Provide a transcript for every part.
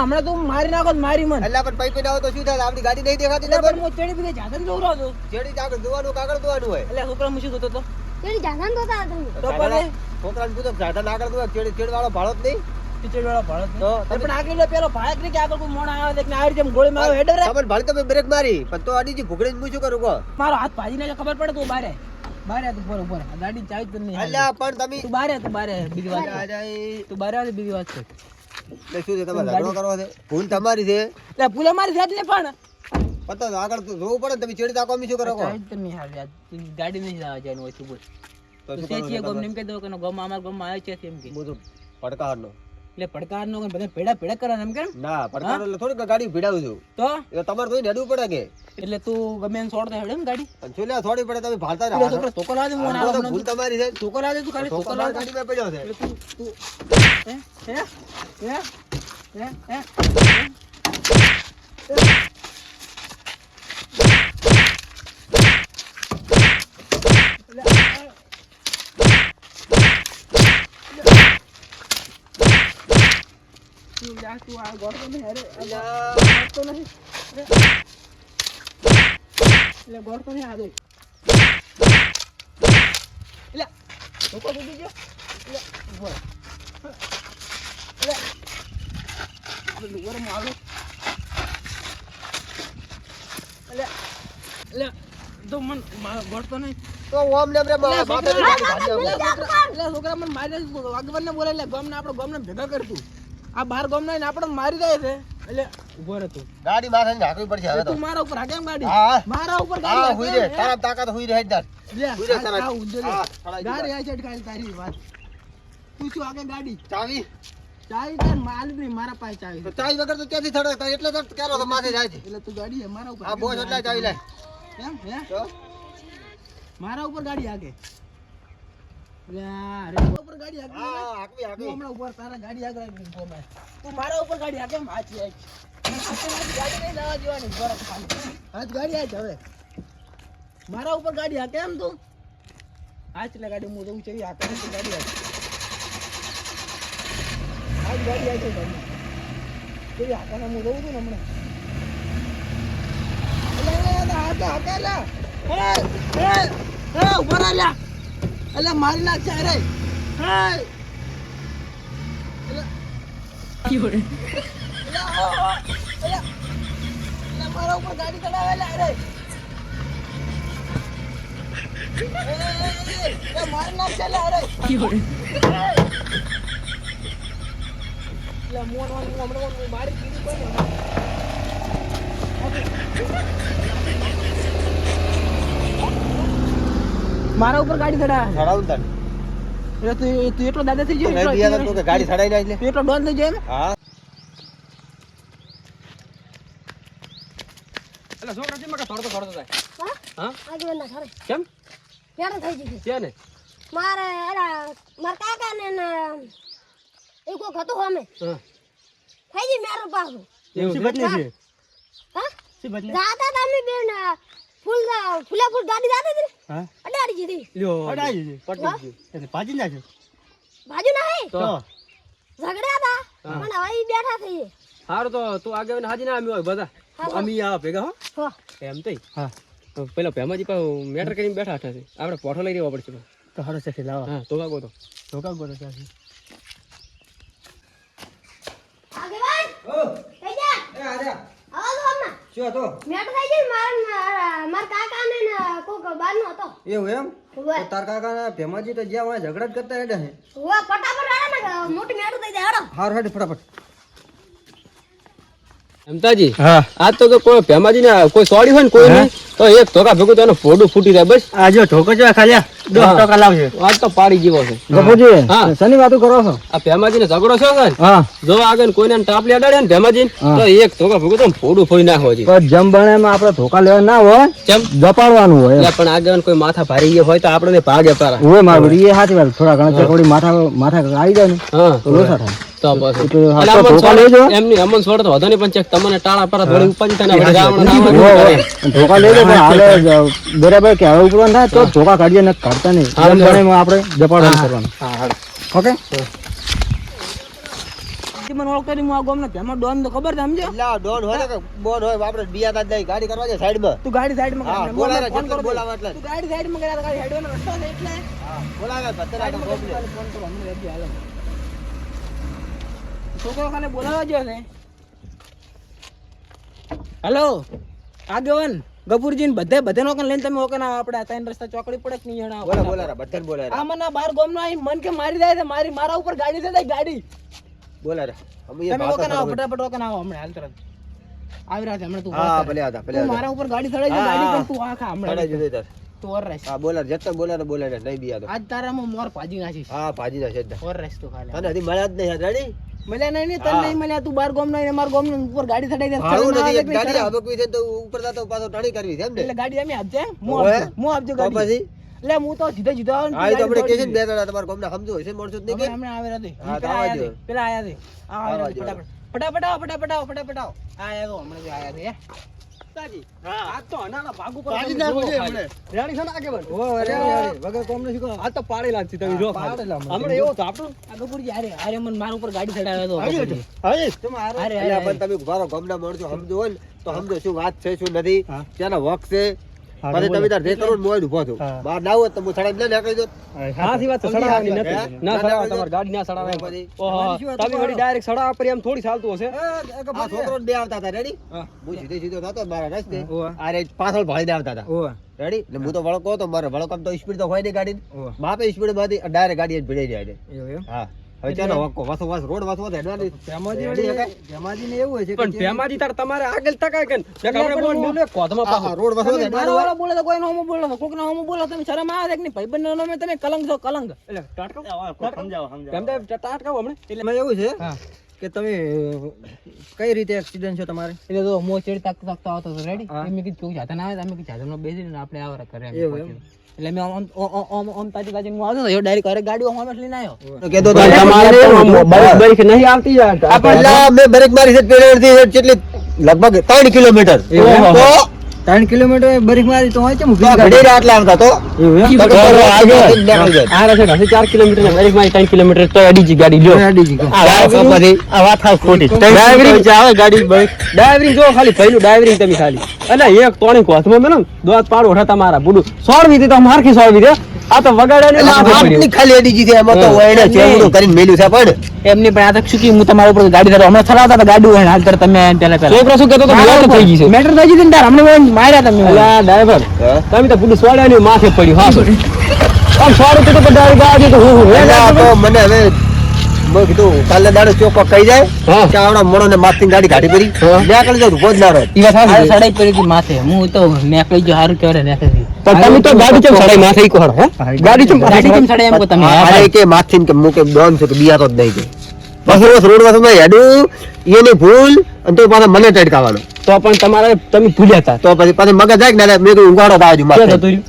તો પણ હમણાં તું મારી નાખો મારી મન. એટલે પણ પૈ પૈ તો શું થાય? આપણી ગાડી નહીં દેખાતી ને પણ હું ચેડી પીને જાતે દોરો છું. ચેડી કાગળ ધોવાનું કાગળ ધોવાનું હોય. એટલે છોકરા હું શું કહેતો હતો? તેરી જાનન તો તા તો પછી છોકરાને પૂછો સાધન આગળ દોવા ચેડી ચેડ વાળો ભાળો જ નહીં? ટીચર વાળો ભાડો જ તો નહીં. પણ આગળ પેલો ભાડક નહીં કે આગળ કોઈ મોણ આવે છે કે આ રીતે ગોળી મારો પણ તો હાથ ભાજીને ને ખબર પડે તું બારે? બારે તું પર ઉપર. આ ગાડી ચાવી જ નહીં અલ્યા પણ તમે તું બારે તું બારે. બીજી વાત તું બારે બીજી વાત છે. એટલે શું છે તમારે કરવો છે? ભૂલ તમારી છે? એટલે સાથે ને પણ. પણ આગળ તો જોવું પડે તમે ચેડી તાકો શું કરો કહો? ચાવી જ નહીં હાલે તું ગાડી નહીં જવા જવાનું હોય તું તો શું છે છે ગમ તમારે? એમ દો કે ગમ અમારા ગમમાં આવે છે એમ કે. હું પડકારનો. એટલે પડકાર નો બધા ભેડા ભેડા કરવાના એમ કેમ ના? પડકાર એટલે ગાડી ભીડાવું છું. તો? તમારે તો હેડવું પડે કે? એટલે તું ગમે એમ છોડ દે હેડે ને ગાડી. અને શું થોડી પડે તમે ભાલતા એટલે રહો. છોકરો ધોકો લાવે હું આ તો ભૂલ તમારી છે. ધોકો લાજે તું ખાલી ધોકો લાજે ગાડી મે પડ્યો છે. તું તું હે હે હે હે હે તું જા તું આ ગોળતો નહીં અરે આ નહીં. અરે. એટલે ગોળતો નહીં આ દોય એટલે ધોકો ડૂબી ગયો એટલે ઊભો એટલે ડુંગર લુગરમાં એટલે એટલે તો મન ગોળતો નહીં. તો ઓમ ને રે મારા. એટલે છોકરા મને મારી આગળ બોલે એટલે ગામને આપણે ગામને ભેગા કરતું આ બાર ગમ ને આપણે મારી દે છે. એટલે ઊભો રહે તું ગાડી માથે ઝાકવી પડશે હવે તો. મારા ઉપર હાકે એમ ગાડી? હા. મારા ઉપર હા હુઈ રે. તારા તાકાત હુઈ રે હેડ લે, હુઈ રે આ- તારા. આ ઊંધો લે. હા તારા ગાડી આ સાઈડ ખાલી તારી વાત. તું શું આગે ગાડી? ચાવી? ચાવી તાર માલ નહીં મારા પાસે ચાવી તો ચાવી વગર તો ક્યાંથી થડે તો એટલે તો કેરો તો માથે જાય છે. એટલે તું ગાડી મારા ઉપર હા બોસ એટલે ચાવી લે. એમ હે? મારા ઉપર ગાડી હાકે. લે આ રે મારા ઉપર ગાડી હાકે હા હાંકવી હમણાં ઉપર તારા ગાડી આગળ આવી. તું મારા ઉપર ગાડી હાકે. હાચી હાચી ગાડી નહીં લાવવા દેવાની, ખાલી. હાચ ગાડી હાચ હવે. મારા ઉપર ગાડી હાકે એમ તું આજ એટલે ગાડી હું જવું છે હાકે ગાડી હાચ હાચ ગાડી કેવી હાકે હું જવું છું ને હમણાં હાકે હાકે હે ઊભો રહે લ્યા એટલે મારી નાખશે અરે. મારા ઉપર ગાડી ચડાવે અરે. મારી નાખશે અરે. મોન મોન હમણાં મારી કીધું કોઈ મારા ઉપર ગાડી ચડા ચડાવું તાર. એટલે તું તું એટલો દાદા થઈ ગયો એટલો- દિયા તો કે ગાડી ચડાઈ જાય એટલે? એટલો ડોન થઈ જાય એમ? હા. એટલે શું કેમ મકા થોડો થોડો થાય હા? આજે ના ખરે કેમ? યાર થઈ ગઈ છે ને મારે એલા માર કાકા ને એ કોક હતું અમે હા. થઈ ગઈ મેરું પાછું. એવું છે બદલી છે? હા? શું બદલે? દાદા તમે બેન ફૂલ ફૂલે ફૂલ ગાડી જાતી હતી હા? અડાડી જીધી લ્યો અડાડી જીધી પટી ગયું ભાજી નાખ્યો બાજુ નહીં તો? ઝઘડ્યા હતા. પણ હવે બેઠા થઈ સારું તો તું આગળ આવીને હાજી ના આવી હોય બધા. અમી આ ભેગા હો. હો. એમ તો હા. તો પેલા ભેમાજી પા મેટર કરીને બેઠા હતા છે. આપણે પોઠો લઈ રહેવા પડશે તો હારો છે લાવો. હા તો કાગો તો. ધોકા તો ત્યાંથી આગેવાન! કઈ જા એ આજા આવો તો હમણાં શું હતો મેટ થઈ ગઈ માર માર કાકા ને ને કોક બારનો હતો. એવું એમ? તો તાર કાકા ભેમાજી તો જ્યાં હોય ઝઘડા જ કરતા હેડે હે. ઓ ફટાફટ આડે ને મોટી મેટ થઈ જાય હેડો હાર હેડ ફટાફટ. એમતાજી હા. આજ તો કોઈ ભેમાજી ને કોઈ સોડી હોય ને કોઈ નહીં? તો એક ધોકા ભેગું તો એનું ફોડું ફૂટી જાય બસ. આ જો ઢોકો જો ખાલી દસ ટકા લાવશે આજ તો પાડી જેવો છે. ગપુજી હા. શની વાતો કરો છો? આ ભેમાજી ને ઝઘડો છે ને હા. જો આગળ કોઈને ટાપલી અડાડે ને ભેમાજી તો એક ધોકા ભેગું તો ફોડું ફોઈ નાખો છે. પણ જમ બને માં આપણે ધોકા લેવા ના હોય કેમ? જપાડવાનું હોય પણ આગળ કોઈ માથા ભારી ગયા હોય તો આપણે ભાગે પારા હોય મારું એ સાચી વાત થોડા ઘણા થોડી માથા માથા આવી જાય ને. તો લોસા થાય. તો પછી એટલે હા, એટલે તો અમન ધોકા છોડે- લેજો. એમની અમન છોડે તો વધુ પણ ચેક તમને ટાળા પર થોડી ઉપાધિ થાય ને આપણે રાવણ રાવણ હોય, કરે. હોય. ધોકા લેજો પણ હાલે બરાબર કે હવે ઉપરવાનું થાય તો ધોકા કાઢીએ ને કાઢતા નહીં હા, જમ હા. બને માં આપણે જપાડવાનું કરવાનું હા હા ઓકે મને ઓળખતો નહીં, હું આ ગામનો ભેમો ડોન તો ખબર છે ડોન હોય કે બોન હોય આપણે બિયા તા જ ગાડી કરવા સાઈડમાં તું ગાડી સાઈડમાં કર. બોલાવે, ફોન જેટલે બોલાવે એટલે. તું ગાડી સાઈડમાં કર્યા ગાડી હેડવાનો રસ્તો છે એટલે હા બોલાવે ભત્તર આખા સાઈડમાં ગોમને. કર, ફોન કરો હમણાં રેડી હાલો છોકરો ખાને બોલાવા ગયો ને. હેલો આગેવાન ગફુરજી ને બધે બધે નો લઈને તમે ઓકે ના આપણે ત્રણ રસ્તા ચોકડી પડે નહીં જણા બોલા બોલા બધા બોલા આ મને બાર ગોમ નો મન કે મારી જાય છે મારી મારા ઉપર ગાડી છે ગાડી. બોલા રે. તમે ઓકે ના ફટાફટ ઓકે ના હમણાં હાલ તરત. આવી રહ્યા છે હમણાં તું હા ભલે હતા ભલે મારા ઉપર ગાડી ચડાઈ છે ગાડી. પણ તું આખા ચડાઈ હમણાં દીધું. તાર. તું ઓર રહેશ. હા બોલા જતા બોલા બોલા ને નહીં બી તો આજ તારામાં મોર ભાજી નાખીશ. હા ભાજી ના છે ઓર રહેશ તું ખાલી. તને હજી મળ્યા જ નહીં રેડી મળ્યા નહીં ને તને. નહીં મળ્યા તું બાર ગોમ નહીં મારા ગોમ ઉપર ગાડી ચડાઈ દે ભાડું નથી ના ગાડી હબકવી છે તો ઉપર જતો પાછો ટાણી કરવી છે એમ ને એટલે ગાડી અમે આપજે હું હું આપજો ગાડી પછી એટલે હું તો સીધો સીધો આવું ને તો આપણે ગાડી કે છે ને દોડી બે જણા તમારા ગામના સમજો હશે માણસો નહીં કે હમણાં આવે રાતે. પેલા આયા છે. પેલા આયા છે. આ. દ્યો. ફટાફટ આવો, ફટાફટ આવો, ફટાફટ આવો. આયા તો હમણાં આયા છે, હે. આજ તો અનાના ભાગ ઉપર પાડી તમે નાખો જુઓ છે રેડી છે ને આગેવાન? ઓ અરે અરે વગર કોમ નથી કહો આ તો પાડી લાગતી તમે જો. હમણાં એવો તો આપણું. આ ગફુરજી, હારે, હારે મને મારા ઉપર ગાડી ચડાવ્યો તો. હવે તમે પણ મારો ગામના માણસો સમજો હોય તો સમજો શું વાત છે શું નથી. હા. વખ છે પછી તમે તાર જે કરો મોય ઊભો છો બહાર ના હોય તો હું સડાઈ ના નીકળી દો હાથી વાત છે, સમજી સડાવવાની હે? નથી. ના ના, સડાવે ગાડી ના સડાવે પછી? ઓહો, તમારી શું વાત તમે વળી ડાયરેક્ટ સડાવવા પર એમ થોડી ચાલતું હશે? આ છોકરો બે આવતા હતા. રેડી હું. સીધે સીધો થતો મારા રસ્તે. આ રે પાછળ આવતા હતા. રેડી એટલે હું તો વળકો તો મારે વળકામ તો સ્પીડ તો હોય નહીં ગાડી. બાપે સ્પીડમાંથી ડાયરેક્ટ ગાડી ભીડાઈ જાય? હા. હવે ચાલો વકો વાસો વાસ રોડ વાસો વાસ હેડવાની વળી- શકાય? ભેમાજીને એવું હોય છે પણ જે- તાર તમારે આગળ તકાય કે ને? આપણે પણ બોલ બોલે કોધમાં હા, રોડ વાસો હેડવાનું વાળો બોલે તો કોઈનો હોમો બોલો કોકનો હોમો બોલો તમે શરમ આવે કે નહીં ભાઈબંધનો નામે તમે કલંક છો કલંક એટલે ટાટકો? કેમ તે ટાટકો એટલે મે એવું છે હા. કે તમે કઈ રીતે એક્સિડન્ટ છે તમારે એટલે તો મો ચેડ તાકતો તાકતો આવતો રેડી. એમ કીધું કે જાતા ના આવે તમે કે કીધું નો બેસીને આપણે આવરા કરે એમ એમ? પછી. એટલે મેં ઓમ ઓમ ઓમ તાજી તાજી હું આવતો હતો ડાયરેક્ટ અરે ગાડી આમ લઈને આવ્યો તો કેતો તો તમારે બાઈક નહીં આવતી યાર. પહેલા મેં બ્રેક મારી છે પેલેથી કેટલી લગભગ ત્રણ કિલોમીટર તો ત્રણ કિલોમીટર બરીક મારી તો હોય છે ઘડી રાત ઘડીને તો. આ ઘાસે ચાર કિલોમીટર ને બાઈક મારી ત્રણ કિલોમીટર તો અડી જી ગાડી જો અડીજી કહો. આ વાત પછી આ વાત હાવ ખોટી ડ્રાઈવરિંગ આવે ગાડી ડ્રાઈવરિંગ જો ખાલી ભાઈનું ડ્રાઈવરિંગ તમે ખાલી. એટલે એક તોણી કોથમાં મેલો ને દોત પાડો ઓઠા તમારા બુડું. સોળ વીધી તો મારખી સોળવી દે આ તો વગાડ્યા ને વાતની ખાલી અડીજી છે એમાં તો. વયણે ચેવડું કરીને મેલ્યું છે પણ એમની પણ આ તો શું કે હું તમારા ઉપર ગાડી ધરો. હમણાં ચલાવતા હતા ગાડી હોય હાલ તમે પેલા પેલા છોકરો શું કહેતો તો મેટર થઈ ગઈ છે. મેટર થઈ ગઈ ને તાર હમણાં માર્યા તમે અલા ડ્રાઈવર તમે તો બુડું સોળ્યા માથે પડ્યું હા. આમ સારું તો તો ગાડી તો હું તો મને હવે મેં કીધું કાલે દાડો ચોખ્ખો કહી જાય. કે આવડા મોણો ને માથથી ગાડી કાઢી પડી. મેં નીકળી જાઉં રહે આ સડાઈ પડી માથે. હું તો મેં કહી જો સારું કહેવાય પણ તમે તો ગાડી ચમ સડાઈ માથે ઈકો હે? ગાડી ચમ ગાડી કેમ સડાઈ એમ કહો તમે? અરે કે માથથી કે મુકે ડોન છે કે બિયા જ નહીં કે. બસ બસ રોડ વાસો માં હેડું એની ભૂલ અને તો પાછા મને ટડકાવાનો તો પણ તમારે તમે ભૂલ્યા હતા. તો પછી પાછી મગજ જાય ને મેં કીધું ઉગાડો દાજુ માથે. જતું રહ્યું?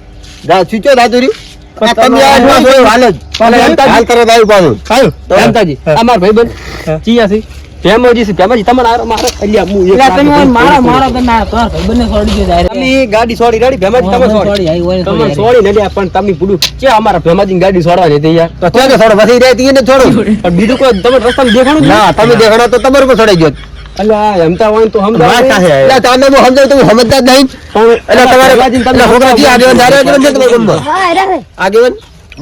જા ચૂચો દાતું રહ્યું? આ પણ તમે આ તમારે- જોવા જોયું હાલ જ. પણ એમ તાજી- હાલ. કરો તો આવ્યું પાછું. આવ્યું? તો- જાણતાજી, આ મારા ભાઈબંધ ચિયા છે. ભેમોજી છે તમારે હારે મારે અલ્યા હું એક તમે મારો મારો તમે આ તમારા છોડી દે. તમે ગાડી છોડી રેડી ભેમાજી તમે છોડી છોડી, તો તમે છોડી ને પણ તમે ભૂલું કે અમારા ભેમાજી ગાડી છોડવા હતી યાર. તો ત્યાં તો થોડો વસી રહે તીને છોડો પણ બીજું કોઈ તમે રસ્તામાં દેખાણું ના તમે દેખાણો તો તમારું પર છોડાઈ ગયો. અલ્યા એમતા હોય તો હું સમજાવું તો સમજતા જ નહીં. પણ એટલે તમારે ભેમાજીને તમે છોકરા જી આગેવાન ધારે. આગેવાન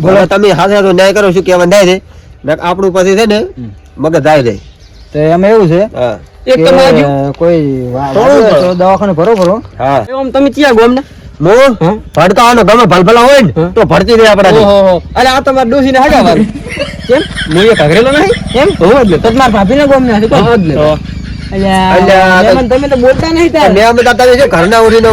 બોલો તમે હાથે ન્યાય કરો શું છે? આપણું પછી છે ને મગજ જાય જાય તો એમાં એવું છે હા. એક કે તમે આજુ કોઈ વા- થોડું વાગે કરો. તો દવાખાને ભરો ભરો હા. આમ તમે ચિયા ગોમના હું? હા? ભડકાવાનો ગમે ભલભલા હોય ને તો ભડતી દે ઓહો અરે આ તમારા હગાવાનું કેમ? ઘઘરેલો નહીં? એમ હોવ તો તમારા ગોમ ને મહેમાન તમે તો બોલતા નહીં તાર. મેં અમે તાતા છે ઘરના ઉઠીને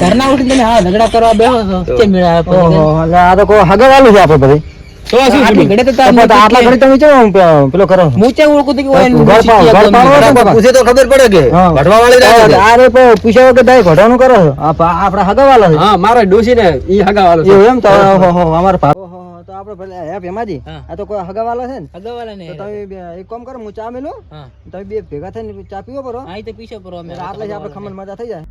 ઘરના ઉઠીને હા ઝઘડા કરવા બેહો છો. કેમ મેળ આ તો કોઈ હગાવાલું છે આપણે બધી. તો શું? ઘડી તો પછી આટલા ઘડી તમે કેમ પે- પેલો કરો? હું ચે ઓળખું તો કે આ પૂછે તો ખબર પડે કે હા. ભટવા વાળી રાખે છે. આ રે પ- પૂછ્યા વગર દાય ઘોડાનું કરો? આ આપણા હગાવાલા છે. હા મારા ડોશીને ઈ હગાવાલો છે. એમ? તો ઓહો, અમારે ભા- ઓહો, તો આપણે ભલે હે ભેમાજી. આ તો કોઈ હગાવાલા છે ને? અગાઉવાળા ને તો તમે બે- એક કામ કરો હું ચા મેલું. હા. તમે બે ભેગા થઈને ચા પીવો પડો હા ઈ તો પીછો પરો અમે. આટલે જ આપણે ખમણ મજા થઈ જાય.